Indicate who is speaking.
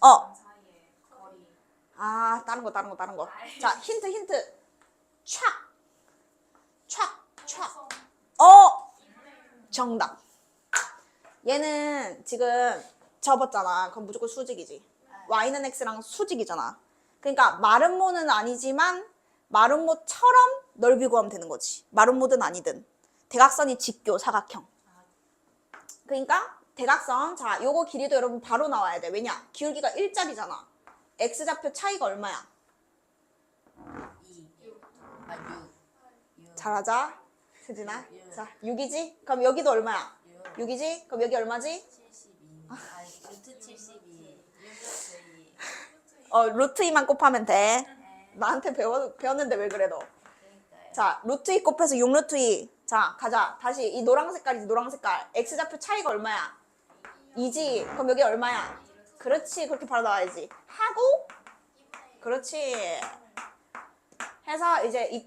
Speaker 1: 어. 아, 다른 거, 다른 거, 다른 거. 자, 힌트, 힌트. 촥. 촥, 촥. 어! 정답. 얘는 지금 접었잖아. 그럼 무조건 수직이지. y는 x랑 수직이잖아. 그러니까 마름모는 아니지만 마름모처럼 넓이 구하면 되는 거지. 마름모든 아니든. 대각선이 직교, 사각형. 그러니까 대각선, 자, 요거 길이도 여러분 바로 나와야 돼. 왜냐? 기울기가 1짜리잖아. x좌표 차이가 얼마야?
Speaker 2: 2. 아, 6. 6.
Speaker 1: 잘하자. 세진아.
Speaker 2: 육.
Speaker 1: 자, 6이지? 그럼 여기도 얼마야?
Speaker 2: 6.
Speaker 1: 6이지? 그럼 여기 얼마지?
Speaker 2: 72. 아니, 루트 72. 루트 2.
Speaker 1: 어, 루트 2만 곱하면 돼. 나한테 배워, 배웠는데 왜 그래, 너?
Speaker 2: 그러니까요.
Speaker 1: 자, 루트 2 곱해서 6 루트 2. 자, 가자. 다시 이 노랑 색깔이지, 노랑 색깔. x좌표 차이가 얼마야? 2지? 그럼 여기 얼마야? 그렇지. 그렇게 바로 나와야지. 하고, 그렇지. 해서 이제 이